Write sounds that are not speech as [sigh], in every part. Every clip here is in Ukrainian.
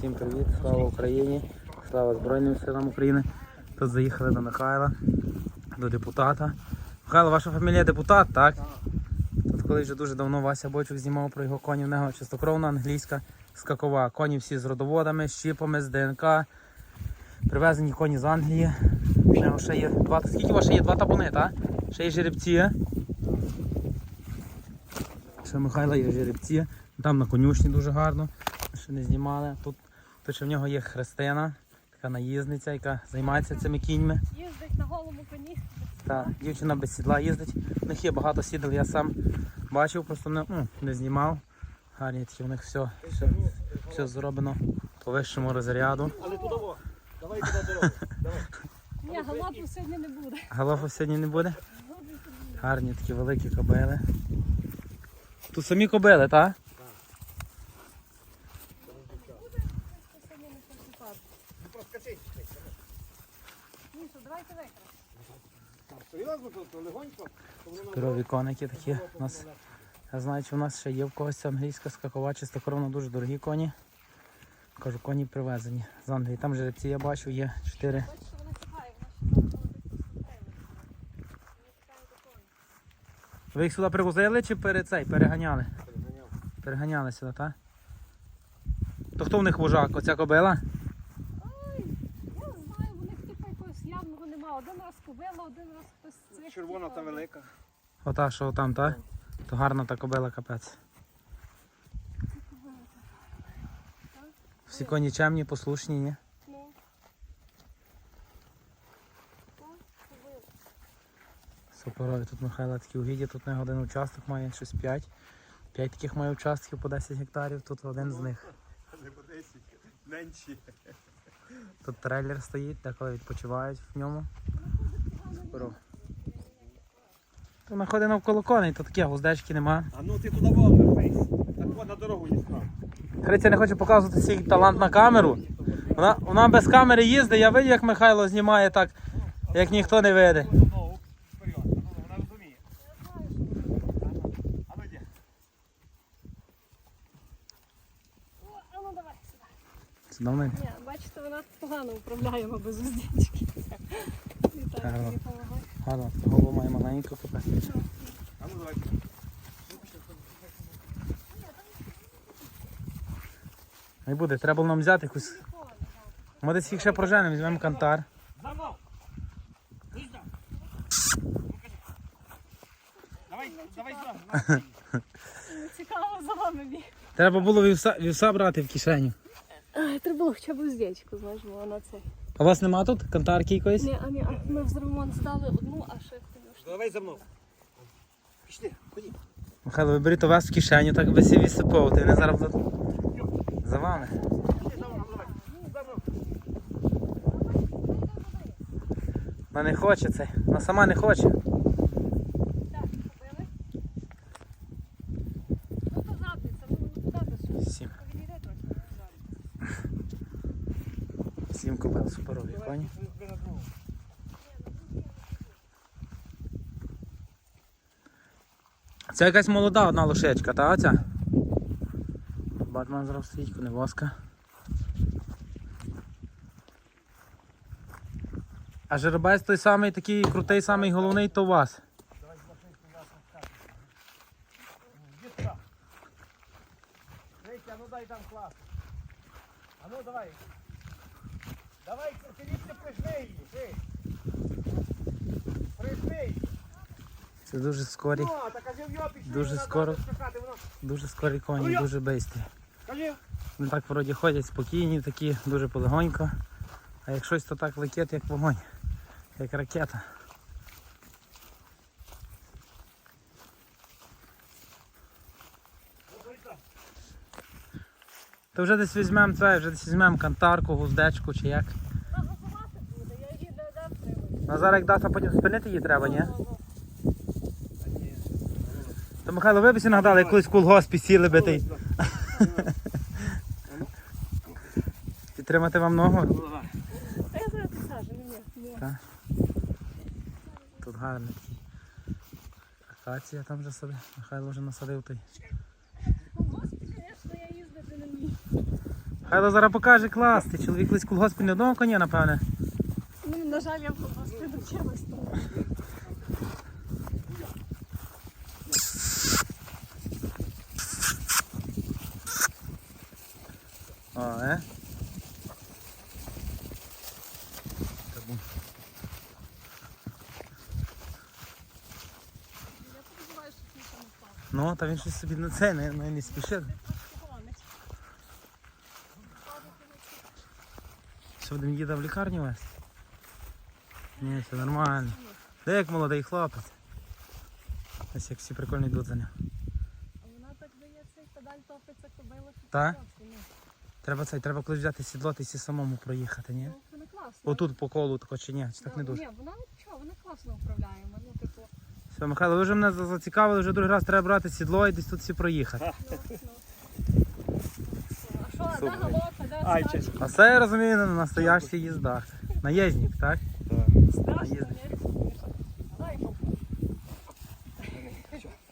Всім привіт, слава Україні, слава Збройним силам України. Тут заїхали до Михайла, до депутата. Михайло, ваша фамілія депутат, так? Тут колись вже дуже давно Вася Бочук знімав про його коні. В нього чистокровна англійська скакова. Коні всі з родоводами, з чіпами, з ДНК. Привезені коні з Англії. В нього ще є два. Скільки у вас ще є два табуни, так? Ще є жеребці. Ще в Михайла є жеребці. Там на конюшні дуже гарно. Ще не знімали. Тут, тут ще в нього є Христина, така наїзниця, яка займається цими кіньми. Їздить на голому коні. Та дівчина без сідла їздить. У них є багато сідел, я сам бачив, просто не, ну, не знімав. Гарні такі, у них все, все, все зроблено по вищому розряду. Але туди. Давай туди дорогу. Давай. Ні, галопу сьогодні не буде. Галофу сьогодні не буде. Гарні такі великі кобили. Тут самі кобили, так? Сьогодні не консультант. Ну, Проскочи. Міша, давайте викраш. Так, Серйозно, легонько. Здорові коники такі. У нас, я знаю, чи в нас ще є в когось англійська скакова, чистокровна, дуже дорогі коні. Кажу, коні привезені з Англії. Там жеребці я бачу, є чотири. Бачиш, що вона сухає, вона ще там Ви їх сюди привозили чи пере цей, переганяли? переганяв. Переганяли сюди, так? То хто в них вожак? Оця кобила? Ой, я не знаю, у них типу якогось явного нема. Один раз кобила, один раз Червона та велика. Ота, що там, так? То гарна та кобила капець. Всі коні чемні, послушні, ні? Ну. Суперові. Тут Михайло такі угіддя, тут не один участок має, щось 5. 5 таких має участків по 10 гектарів, тут один з них. Не по 10, менші. Тут трейлер стоїть, деколи відпочивають в ньому. Суперово. То знаходить навколо коней, то таке гуздечки нема. А ну ти туди во, фейс. Так во на дорогу не став. Хриця не хоче показувати свій талант на камеру. Вона, вона без камери їздить, я бачу, як Михайло знімає так, як ніхто не видить. Вперед. А ну, Вона розуміє. А ну. Ні, бачите, вона погано управляємо без уздечки. Так, Гарно. допомагає. Гарно, голову має маленьку давай. Не буде, треба було нам взяти якусь. Ми десь їх ще проженемо, візьмемо кантар. Давай, давай. Не цікаво за вами. Треба було вівса, вівса брати в кишеню. Треба було хоча б уздечку, знаєш, бо вона це. А у вас нема тут кантарки якоїсь? Ні, а ні, а ми в ремонт здали одну, а ще хтось. Давай за мною. Пішли, ходіть. Михайло, ви беріть у вас в кишеню, так би всі відсиповувати. Не зараз будуть за вами. Вона не хоче це. Вона сама не хоче. Так, купили. Ну то задниця, ну куди ти що? Сім. Повідійде трохи. Сім купили суперові коні. Це якась молода одна лошечка, та оця? Батман зараз стоїть, не воска. А жеребець той самий такий крутий, самий головний, то у вас. Витя, ну дай там клас. А ну давай. Давай, Філіпсе, прижми її. Ти. Прижми її. Це дуже скорі, Ну, так в його пішли. Дуже вона скоро. буде скакати, воно. дуже скорі коні, дуже бистрі. Кажи. Вони так вроді ходять спокійні, такі, дуже полегонько. А як щось, то так летить, як вогонь, як ракета. То вже десь візьмемо це, вже десь візьмемо кантарку, гуздечку чи як. Та готувати буде, я її не дам зараз як дата потім спинити її треба, ні? То Михайло, ви б всі нагадали, як колись в колгоспі сіли би ти. [laughs] Підтримати вам ногу. Тут такий. Акація там вже собі. Михайло вже насадив той. Хайло зараз покаже клас. Ти чоловік колись колгоспі не одного коня, напевне. На жаль, я просто привчилась тому. О, е? Я переживаю, що не впав. Ну, та він щось собі на це не, не, не гонить. Що будемо їда в лікарню вести? Ні, все нормально. Де як молодий хлопець. Ось як всі прикольно йдуть за ним. А вона так дає цей педаль топиться кобила. що Та? просто, ну. Треба це, треба колись взяти сідло й самому проїхати, ні? Ну, вона класно. Отут по колу тако чи ні? Чи так не дуже? Ні, вона нічого, вона класно управляємо. Ну, типу, Все, Михайло, ви вже мене за- зацікавили, вже другий раз треба брати сідло і десь тут всі проїхати. ну, ну. А що, де галопа, де Ай? А це я розумію на настоящий їздах. Наєздник, так? Страшно,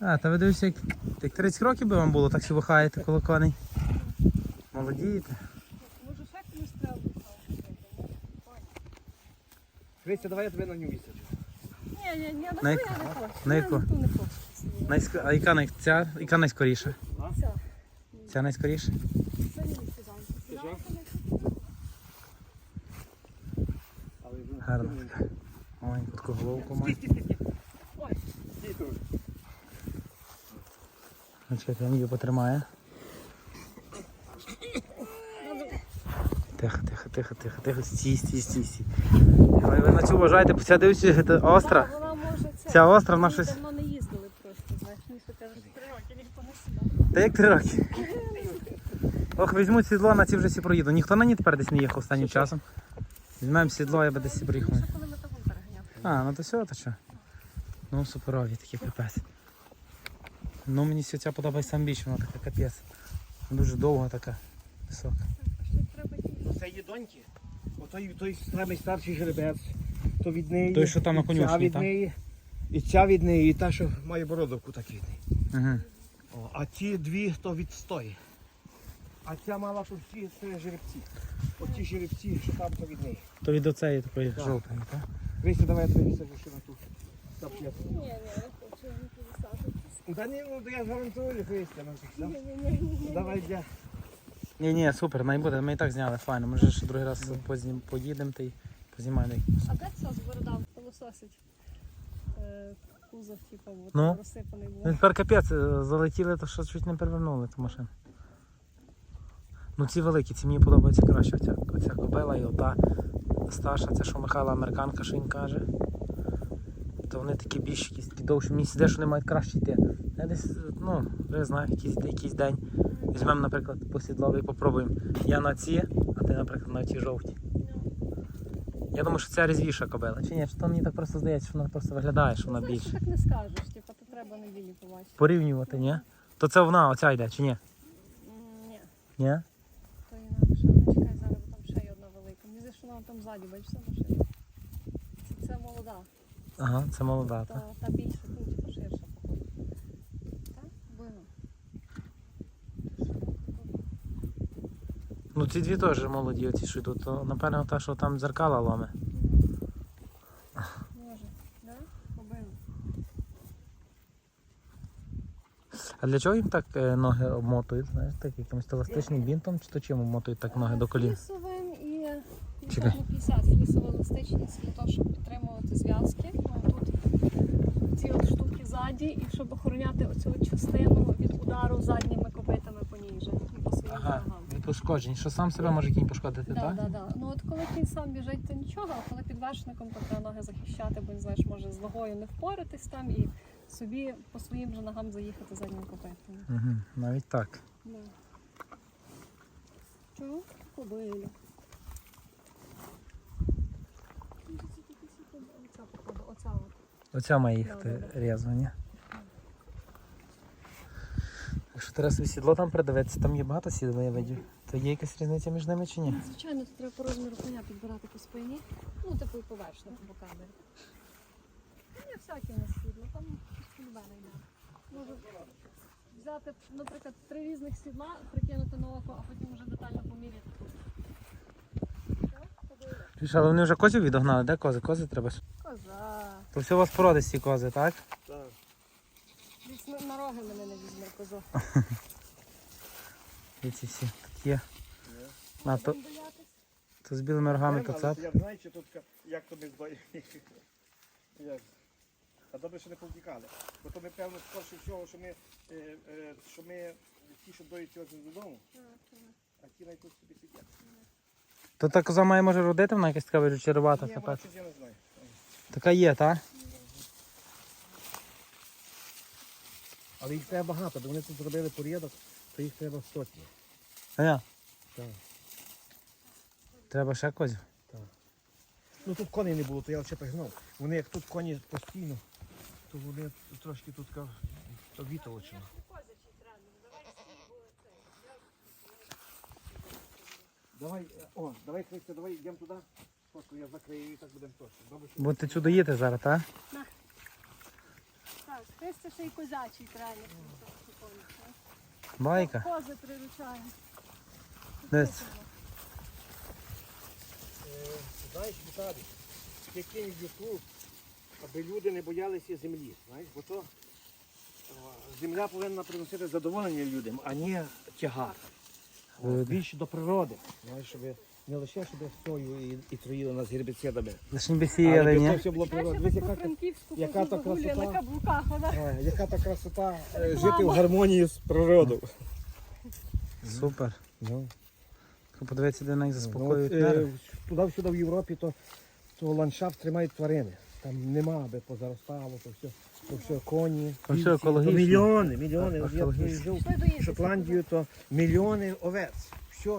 А, та ви дивіться, як, як 30 років би вам було, так що хаєте коло коней. Молодієте. Може ще комусь треба? Христя, давай я тебе на ню висаджу. Ні, ні, ні, На яку? я не хочу. На яку? не. Найск... А яка, най... ця, яка найскоріша? Ця. Ця найскоріша? Це не ну, така. Маленьку таку головку має. Ой, стій тут. Ну, її потримаю. Тихо, тихо, тихо, тихо, тихо, стій, стій, стій, стій. Ой, ви на цю вважаєте, ця дивіться, це остра. Вона може це. Ця остра, вона Ми щось- Давно не їздили просто, знаєш, ніхто каже, три роки ніхто не сідав. Та як три роки? Ох, візьму сідло, на ці вже всі проїду. Ніхто на ній тепер десь не їхав останнім часом. Візьмемо сідло, я би десь всі проїхав. Ще коли ми того переганяли. А, ну то все, то що? Ну, суперові такі капець. Ну мені ця подобається сам більше, вона така капець. Дуже довга така, висока. Ті. Це її доньки. Отой, той самий старший жеребець. То від неї. Той, що там на і Ця від так? неї. І ця від неї, і та, що має бородовку, так від неї. Угу. О, а ті дві то відстої. А ця мала тут ті це жеребці. Оті жеребці, що там то від неї. То від оцеї такої Так. жовтої, так? Христя, давай я на ту. На. Ні, ні, не хочу, не. Та ні, ну я гарантую, Христя, ну. Давай я. Ні, ні, супер, най буде. Ми і так зняли, файно. Ми вже ще другий раз познім, поїдемо та й познімаємо. А де це з бородав пилососить? Е, Кузов, типу, от Ну? розсипаний був. Ну, тепер капець, е, залетіли, то що чуть не перевернули ту машину. Ну ці великі, ці мені подобається краще. Оця, оця кобила і ота старша, це що Михайла американка, що він каже. То вони такі більші, якісь такі довші. Мені сіде, що вони мають краще йти. Я десь, ну, вже знаю, якийсь, якийсь день. Візьмемо, наприклад, посідловий, попробуємо. Я на ці, а ти, наприклад, на ті жовті. Я думаю, що це різвіша кобила. Чи ні? Чи то мені так просто здається, що вона просто виглядає, що вона більша. так не скажеш, типу, то треба на ділі побачити. Порівнювати, ні? То це вона, оця йде, чи ні? Ні, Ні? то інакше. Ну, чекай, зараз, бо там ще є одна велика. Вона там ззаді, бачиш, це машина. Це, це молода. Ага, це молода, Та, більша, ну, типу, ширша, походу. Так? Ну ці дві теж молоді, оці що йдуть. То, напевно, та, що там дзеркала ломе. Може, да? Побили. А для чого їм так е, ноги обмотують? Знаєш, так якимось еластичним бінтом, чи то чим обмотують так ноги до колін? Флісовим і Чекай. 50 флісова еластичність для того, щоб підтримувати зв'язки. Тут ці от штуки ззаді, і щоб охороняти оцю частину від удару задніми копитами по ній же, по своїм Ага, ногам. від пошкоджень. Що сам себе може кінь пошкодити, Да, так? да, да. Ну от коли кінь сам біжить, то нічого, а коли під вершником, то треба ноги захищати, бо він знаєш, може з ногою не впоратись там і собі по своїм же ногам заїхати заднім копитом. Угу, навіть так. Да. Чого? Кобиля. Оця, походу, оця от. Оця має їхати різво, ні? Якщо собі сідло там придивитися, там є багато сідла, я видів. То є якась різниця між ними чи ні? Звичайно, тут треба по розміру коня підбирати по спині. Ну, типу і по вершнику, по камері. Та всякі не сідло, там щось не йде. Може, взяти, наприклад, три різних сідла, прикинути на око, а потім вже детально поміряти. Чуєш, але вони вже козів відогнали, де кози? Кози треба. ж. Коза. То все у вас породисті кози, так? Так. Десь на, на роги мене не візьме коза. І [laughs] ці всі тут є. На, то, то з білими рогами Але кацап. Я знаю, чи тут ка- як то ми здоїмо. [laughs] Як? А добре, що не повтікали. Бо то ми, певно, скорше всього, що ми, е, е, що ми ті, що доють сьогодні додому, а ті навіть тут собі сидять. То та коза має може родити, вона якась така червата Ні, така. я не знаю. Така є, так? Але їх треба багато, бо вони тут зробили порядок, то їх треба сотні. А я? Так. Треба ще козів. Ну тут коней не було, то я ще пригнав. Вони як тут коні постійно, то вони трошки тут то вітолочно. Давай, е, о, давай, Христя, давай йдемо туди. Фотку я закрию і так будемо точно. Добре, що Будете чудо їти зараз, так? Так, Христя ще й козячий тренер. Байка. Кози приручає. Десь. Е, Знаєш, Віталій, який YouTube, аби люди не боялися землі. Знаєш, бо то е, земля повинна приносити задоволення людям, а не тягар. О, Більше до природи. Знаєш, щоб не лише щоб сою і, і троїли нас гербіцидами. Лише не Але щоб ні? то все було природа. Дивись, яка, франківську яка та красота. на каблуках. Вона Ой, яка та красота е, [laughs] жити в гармонії з природою. Супер. Ну. Подивіться, де них Ну, заспокоюють от, нерви. е, Туди-сюди в Європі, то, то ландшафт тримають тварини. Там нема, аби позаростало, то все, то все коні. Там все екологічно. То мільйони, мільйони. Так, От Я екологічно. приїжджав в. Шотландію, то мільйони овець. Все.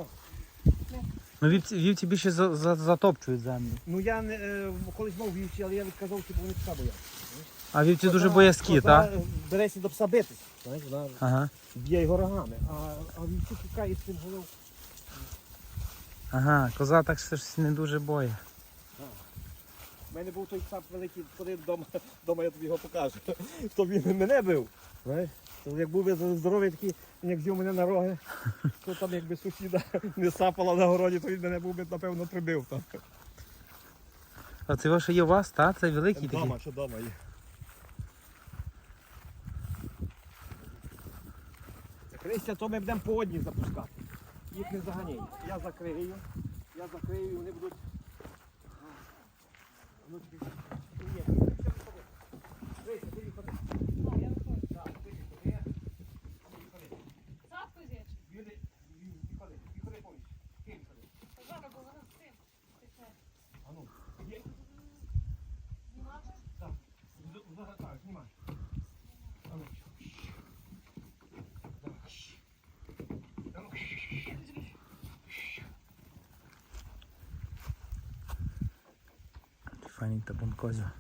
Ну вівці, вівці більше за, за, затопчують землю. Ну я не е, колись мав вівці, але я відказав, типу вони пса бояться. А вівці дуже боязкі, коза, так? Береться до пса битись. Знаєш, вона Ага. б'є його рогами, а, а вівці тікає з цим голов. Ага, коза так щось не дуже боє. У мене був той псап великий, ходи вдома, вдома я тобі його покажу. [laughs] То він мене бив. Знаєш? То як був я здоровий такий, він як взяв мене на роги, [laughs] то там якби сусіда [laughs] не сапала на городі, то він мене був би, напевно, прибив там. А це ваше є у вас, так? Це великий такий. Дома, що вдома є. Христя, то ми будемо по одній запускати. Їх не заганяй. Я закрию, я закрию, вони будуть. А, Ну, Tá bom, coisa.